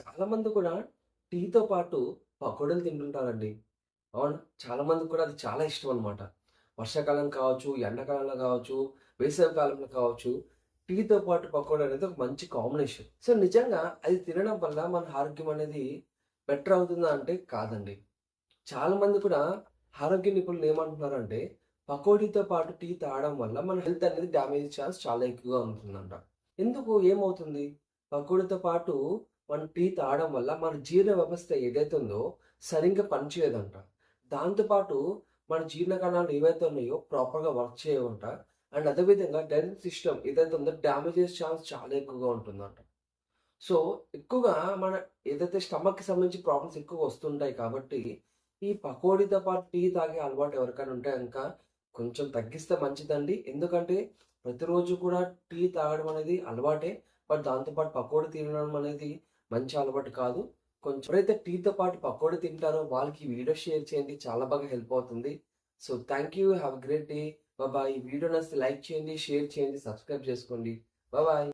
చాలామంది కూడా టీతో పాటు పకోడీలు తింటుంటారండి. అవును చాలామందికి కూడా అది చాలా ఇష్టం అనమాట. వర్షాకాలం కావచ్చు, ఎండాకాలంలో కావచ్చు, వేసవి కాలంలో కావచ్చు, టీతో పాటు పకోడీ అనేది ఒక మంచి కాంబినేషన్. సో, నిజంగా అది తినడం వల్ల మన ఆరోగ్యం అనేది బెటర్ అవుతుందా అంటే కాదండి. చాలామంది కూడా ఆరోగ్య నిపుణులు ఏమంటున్నారంటే, పకోడీతో పాటు టీ తాగడం వల్ల మన హెల్త్ అనేది డ్యామేజ్ ఛాన్స్ చాలా ఎక్కువగా ఉంటుందంట. ఎందుకు? ఏమవుతుంది? పకోడీతో పాటు మనం టీ తాగడం వల్ల మన జీర్ణ వ్యవస్థ ఏదైతే ఉందో సరిగ్గా పనిచేయదంట. దాంతోపాటు మన జీర్ణ కణాలు ఏవైతే ఉన్నాయో ప్రాపర్‌గా వర్క్ చేయవంట. అండ్ అదే విధంగా డైజెస్ట్ సిస్టమ్ ఏదైతే ఉందో డ్యామేజెస్ ఛాన్స్ చాలా ఎక్కువగా ఉంటుందంట. సో, ఎక్కువగా మన ఏదైతే స్టమక్‌కి సంబంధించి ప్రాబ్లమ్స్ ఎక్కువ వస్తుంటాయి కాబట్టి, ఈ పకోడీతో పాటు టీ తాగే అలవాటు ఎవరికైనా ఉంటే కనుక కొంచెం తగ్గిస్తే మంచిదండి. ఎందుకంటే ప్రతిరోజు కూడా టీ తాగడం అనేది అలవాటే. బట్ దాంతోపాటు పకోడీ తినడం అనేది మంచి అలవాటు కాదు. కొంచెం ఎవరైతే టీతో పాటు పకోడీ తింటారో వాళ్ళకి వీడియో షేర్ చేయండి. చాలా బాగా హెల్ప్ అవుతుంది. So, thank you. Have great day. బాబాయ్ ఈ వీడియో నచ్చితే లైక్ చేయండి, షేర్ చేయండి, సబ్స్క్రైబ్ చేసుకోండి. బాబాయ్